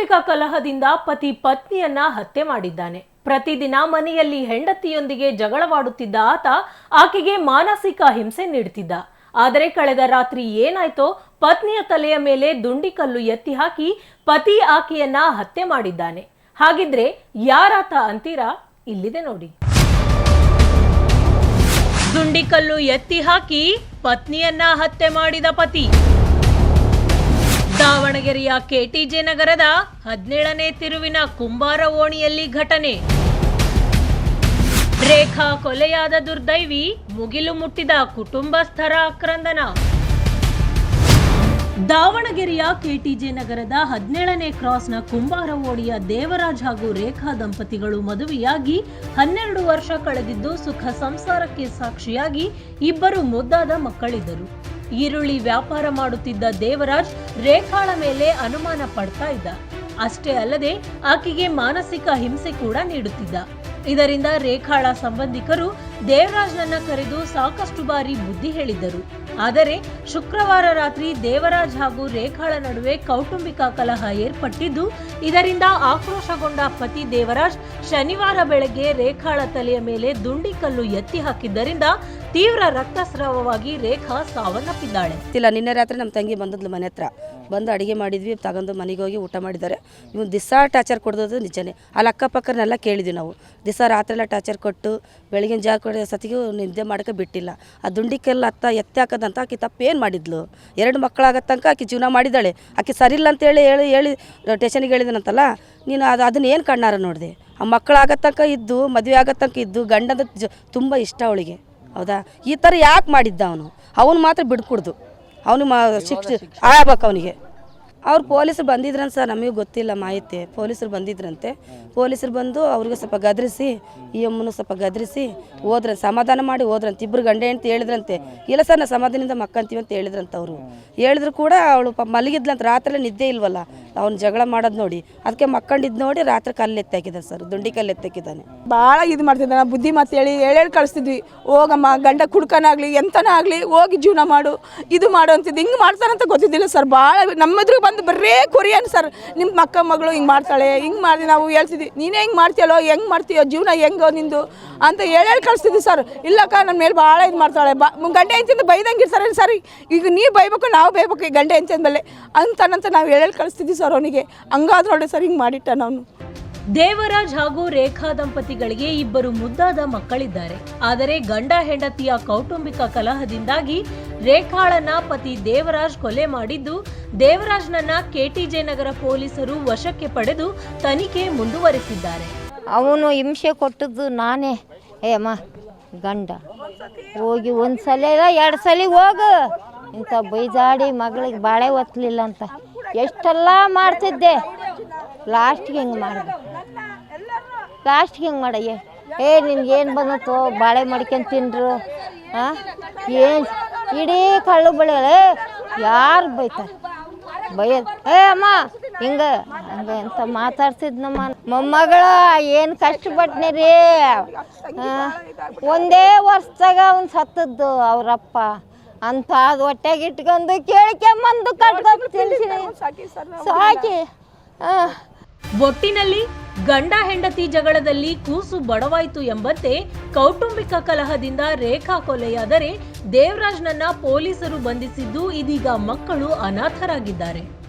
ಕೌಟುಂಬಿಕ ಕಲಹದಿಂದ ಪತಿ ಪತ್ನಿಯನ್ನ ಹತ್ಯೆ ಮಾಡಿದ್ದಾನೆ. ಪ್ರತಿದಿನ ಮನೆಯಲ್ಲಿ ಹೆಂಡತಿಯೊಂದಿಗೆ ಜಗಳವಾಡುತ್ತಿದ್ದ ಆತ ಆಕೆಗೆ ಮಾನಸಿಕ ಹಿಂಸೆ ನೀಡುತ್ತಿದ್ದ. ಆದರೆ ಕಳೆದ ರಾತ್ರಿ ಏನಾಯ್ತೋ ಪತ್ನಿಯ ತಲೆಯ ಮೇಲೆ ದುಂಡಿಕಲ್ಲು ಎತ್ತಿ ಹಾಕಿ ಪತಿ ಆಕೆಯನ್ನ ಹತ್ಯೆ ಮಾಡಿದ್ದಾನೆ. ಹಾಗಿದ್ರೆ ಯಾರಾತ ಅಂತೀರಾ? ಇಲ್ಲಿದೆ ನೋಡಿ. ದುಂಡಿಕಲ್ಲು ಎತ್ತಿ ಹಾಕಿ ಪತ್ನಿಯನ್ನ ಹತ್ಯೆ ಮಾಡಿದ ಪತಿ. ದಾವಣಗೆರೆಯ ಕೆಟಿಜೆ ನಗರದ ಹದಿನೇಳನೇ ತಿರುವಿನ ಕುಂಬಾರ ಓಣಿಯಲ್ಲಿ ಘಟನೆ. ರೇಖಾ ಕೊಲೆಯಾದ ದುರ್ದೈವಿ ಮುಗಿಲು ಮುಟ್ಟಿದ ಕುಟುಂಬಸ್ಥರ ಆಕ್ರಂದನ. ದಾವಣಗೆರೆಯ ಕೆಟಿಜೆ ನಗರದ ಹದಿನೇಳನೇ ಕ್ರಾಸ್ನ ಕುಂಬಾರ ಓಣಿಯ ದೇವರಾಜ್ ಹಾಗೂ ರೇಖಾ ದಂಪತಿಗಳು ಮದುವೆಯಾಗಿ ಹನ್ನೆರಡು ವರ್ಷ ಕಳೆದಿದ್ದು ಸುಖ ಸಂಸಾರಕ್ಕೆ ಸಾಕ್ಷಿಯಾಗಿ ಇಬ್ಬರು ಮುದ್ದಾದ ಮಕ್ಕಳಿದ್ದರು. ಈರುಳ್ಳಿ ವ್ಯಾಪಾರ ಮಾಡುತ್ತಿದ್ದ ದೇವರಾಜ್ ರೇಖಾಳ ಮೇಲೆ ಅನುಮಾನ ಪಡ್ತಾ ಇದ್ದ. ಅಷ್ಟೇ ಅಲ್ಲದೆ ಆಕೆಗೆ ಮಾನಸಿಕ ಹಿಂಸೆ ಕೂಡ ನೀಡುತ್ತಿದ್ದ. ಇದರಿಂದ ರೇಖಾಳ ಸಂಬಂಧಿಕರು ದೇವರಾಜ್ನನ್ನ ಕರೆದು ಸಾಕಷ್ಟು ಬಾರಿ ಬುದ್ಧಿ ಹೇಳಿದ್ದರು. ಆದರೆ ಶುಕ್ರವಾರ ರಾತ್ರಿ ದೇವರಾಜ್ ಹಾಗೂ ರೇಖಾಳ ನಡುವೆ ಕೌಟುಂಬಿಕ ಕಲಹ ಏರ್ಪಟ್ಟಿದ್ದು, ಇದರಿಂದ ಆಕ್ರೋಶಗೊಂಡ ಪತಿ ದೇವರಾಜ್ ಶನಿವಾರ ಬೆಳಗ್ಗೆ ರೇಖಾಳ ತಲೆಯ ಮೇಲೆ ದುಂಡಿಕಲ್ಲು ಎತ್ತಿ ಹಾಕಿದ್ದರಿಂದ ತೀವ್ರ ರಕ್ತಸ್ರಾವವಾಗಿ ರೇಖಾ ಸಾವನ್ನಪ್ಪಿದ್ದಾಳೆ. ಇಲ್ಲ, ನಿನ್ನೆ ರಾತ್ರಿ ನಮ್ಮ ತಂಗಿ ಬಂದದ್ಲು ಮನೆ ಹತ್ರ. ಬಂದು ಅಡುಗೆ ಮಾಡಿದ್ವಿ, ತಗೊಂಡು ಮನೆಗೆ ಹೋಗಿ ಊಟ ಮಾಡಿದ್ದಾರೆ. ಇವನು ದಿವಸ ಟಾರ್ಚರ್ ಕೊಡೋದು ನಿಜನೇ. ಅಲ್ಲಿ ಅಕ್ಕಪಕ್ಕನೆಲ್ಲ ಕೇಳಿದ್ವಿ ನಾವು. ದಿವಸ ರಾತ್ರಿ ಎಲ್ಲ ಟಾರ್ಚರ್ ಕೊಟ್ಟು, ಬೆಳಗಿನ ಜಾಗ ಕೊಡೋ ಸತಿಗೂ ನಿದ್ದೆ ಮಾಡೋಕೆ ಬಿಟ್ಟಿಲ್ಲ. ಆ ದುಂಡಿಕೆಲ್ಲ ಅತ್ತ ಎತ್ತೆ ಹಾಕೋದಂತ ಆಕೆ ತಪ್ಪೇನು ಮಾಡಿದ್ಲು. ಎರಡು ಮಕ್ಕಳಾಗೋ ತನಕ ಆಕೆ ಜೀವನ ಮಾಡಿದ್ದಾಳೆ. ಆಕೆ ಸರಿಯಿಲ್ಲ ಅಂತೇಳಿ ಹೇಳಿ ಹೇಳಿ ಟೇಷನಿಗೆ ಹೇಳಿದನಂತಲ್ಲ, ನೀನು ಅದು ಅದನ್ನ ಏನು ಕಣ್ಣಾರ ನೋಡಿದೆ? ಆ ಮಕ್ಕಳಾಗೋ ತನಕ ಇದ್ದು, ಮದುವೆ ಆಗೋ ಇದ್ದು, ಗಂಡದ ಜ, ತುಂಬ ಇಷ್ಟ ಅವಳಿಗೆ. ಹೌದಾ? ಈ ಥರ ಯಾಕೆ ಮಾಡಿದ್ದ ಅವನು? ಅವನು ಮಾತ್ರ ಬಿಡ್ಕೊಡ್ದು. ಅವನು ಮಾ ಶಿಕ್ಷೆ ಆಗ್ಬೇಕು ಅವನಿಗೆ. ಅವ್ರು ಪೊಲೀಸರು ಬಂದಿದ್ರಂತ ಸರ್ ನಮಗೆ ಗೊತ್ತಿಲ್ಲ ಮಾಹಿತಿ. ಪೊಲೀಸರು ಬಂದಿದ್ರಂತೆ. ಪೊಲೀಸರು ಬಂದು ಅವ್ರಿಗೆ ಸ್ವಲ್ಪ ಗದರಿಸಿ, ಈ ಅಮ್ಮನ ಸ್ವಲ್ಪ ಗದರಿಸಿ ಹೋದ್ರ ಸಮಾಧಾನ ಮಾಡಿ ಹೋದ್ರಂತೆ ಇಬ್ಬರು ಗಂಡ ಹೆಂಡ್ತಿ ಹೇಳಿದ್ರಂತೆ. ಇಲ್ಲ ಸರ್, ನಾ ಸಮಾಧಾನದಿಂದ ಮಕ್ಕಂತೀವಿ ಅಂತ ಹೇಳಿದ್ರಂತ ಅವರು. ಹೇಳಿದ್ರು ಕೂಡ ಅವಳು ಮಲಗಿದ್ಲಂತ ರಾತ್ರಿ ನಿದ್ದೆ ಇಲ್ವಲ್ಲ, ಅವ್ನು ಜಗಳ ಮಾಡೋದು ನೋಡಿ. ಅದಕ್ಕೆ ಮಕ್ಕಂಡಿದ್ದು ನೋಡಿ ರಾತ್ರಿ ಕಲ್ಲು ಎತ್ತಾಕಿದ್ದಾನೆ ಸರ್, ದುಂಡಿ ಕಲ್ಲು ಎತ್ತಾಕಿದ್ದಾನೆ ಭಾಳ ಇದು ಮಾಡ್ತಿದ್ದಾನೆ ಬುದ್ಧಿ ಮಾತು ಹೇಳಿ ಹೇಳಿ ಕಳಿಸ್ತಿದ್ವಿ. ಹೋಗಮ್ಮ, ಗಂಡ ಕುಡ್ಕನಾಗಲಿ ಎಂತನೇ ಆಗಲಿ ಹೋಗಿ ಜೀವನ ಮಾಡು, ಇದು ಮಾಡು ಅಂತಿದ್ದು. ಹಿಂಗೆ ಮಾಡ್ತಾರಂತ ಗೊತ್ತಿದ್ದಿಲ್ಲ ಸರ್ ಭಾಳ ನಮ್ಮದ್ರಿಗೆ ಬಂದು ಬರೀ ಕೊರಿಯನ್ ಸರ್ ನಿಮ್ಮ ಮಕ್ಕ ಮಗಳು ಹಿಂಗೆ ಮಾಡ್ತಾಳೆ, ಹಿಂಗೆ ಮಾಡಿ ನಾವು ಹೇಳ್ತಿದ್ವಿ, ನೀನು ಹೆಂಗೆ ಮಾಡ್ತೀಯಲ್ಲೋ, ಹೆಂಗೆ ಮಾಡ್ತೀಯೋ, ಜೀವನ ಹೆಂಗೋ ನಿಂದು ಅಂತ ಹೇಳಿ ಕಳಿಸ್ತಿದ್ವಿ ಸರ್. ಇಲ್ಲಕ್ಕ ನನ್ನ ಮೇಲೆ ಭಾಳ ಇದು ಮಾಡ್ತಾಳೆ. ಬಾ ಗಂಡ ಹೆಂಚಿಂದ ಬೈದಂಗೆ ಸರ್? ಈಗ ನೀವು ಬೈಬೇಕು, ನಾವು ಬೈಬೇಕು, ಈ ಗಂಡೆ ಹೆಂಚಿನ ಮೇಲೆ ಅಂತನಂತ ನಾವು ಹೇಳಿ ಕಳಿಸ್ತಿದ್ವಿ ಸರ್ ಅವನಿಗೆ. ಹಂಗಾದ್ರೆ ನೋಡಿ ಸರ್ ಹಿಂಗೆ ಮಾಡಿಟ್ಟ ನಾನು. ದೇವರಾಜ್ ಹಾಗೂ ರೇಖಾ ದಂಪತಿಗಳಿಗೆ ಇಬ್ಬರು ಮುದ್ದಾದ ಮಕ್ಕಳಿದ್ದಾರೆ. ಆದರೆ ಗಂಡ ಹೆಂಡತಿಯ ಕೌಟುಂಬಿಕ ಕಲಹದಿಂದಾಗಿ ರೇಖಾಳನ್ನ ಪತಿ ದೇವರಾಜ್ ಕೊಲೆ ಮಾಡಿದ್ದು, ದೇವರಾಜ್ನನ್ನ ಕೆಟಿಜೆ ನಗರ ಪೊಲೀಸರು ವಶಕ್ಕೆ ಪಡೆದು ತನಿಖೆ ಮುಂದುವರೆಸಿದ್ದಾರೆ. ಅವನು ಹಿಂಸೆ ಕೊಟ್ಟದ್ದು ನಾನೇ. ಏ ಅಮ್ಮ, ಗಂಡ. ಹೋಗಿ ಒಂದು ಸಲ ಎರಡು ಸಲ ಹೋಗು. ಇಂಥ ಬೈಜಾಡಿ ಮಗಳಿಗೆ ಬಾಳೆ ಒತ್ತಲಿಲ್ಲ ಅಂತ. ಎಷ್ಟೆಲ್ಲ ಮಾಡ್ತಿದ್ದೆ. ಲಾಸ್ಟ್ಗೆ ಹಿಂಗೆ ಮಾಡಿದೆ? ಲಾಸ್ಟ್ಗೆ ಹಿಂಗೆ ಮಾಡಯ್ಯ? ಏ ನಿನ್ಗೆ ನಿನ್ಗೇನು ಬಂದತ್ತು? ಬಾಳೆ ಮಾಡ್ಕೊಂಡು ತಿನ್ರು. ಹಾಂ ಏನು? ಇಡೀ ಕಳ್ಳು ಬಳಿ ಯಾರು ಬೈತಾರೆ? ಬೈಯದ್ ಏ ಅಮ್ಮ, ಹಿಂಗ, ಹಂಗ ಎಂತ ಮಾತಾಡ್ತಿದ್ನಮ್ಮ ಮೊಮ್ಮಗಳ ಏನು ಕಷ್ಟಪಟ್ನೆ ರೀ ಒಂದೇ ವರ್ಷದಾಗ ಅವ್ನು ಸತ್ತದ್ದು ಅವರಪ್ಪ. ಅಂತ ಅದು ಹೊಟ್ಟೆಗೆ ಇಟ್ಕೊಂಡು ಕೇಳ್ಕೊಂಬಂದು ಕಟ್ಕೊಂಡು ತಿನ್ಸಿನಿ. ಸಾಕಿ ಒಟ್ಟಿನಲ್ಲಿ ಗಂಡ ಹೆಂಡತಿ ಜಗಳದಲ್ಲಿ ಕೂಸು ಬಡವಾಯಿತು ಎಂಬಂತೆ ಕೌಟುಂಬಿಕ ಕಲಹದಿಂದ ರೇಖಾ ಕೊಲೆಯಾದರೆ ದೇವರಾಜ್ನನ್ನ ಪೊಲೀಸರು ಬಂಧಿಸಿದ್ದು ಇದೀಗ ಮಕ್ಕಳು ಅನಾಥರಾಗಿದ್ದಾರೆ.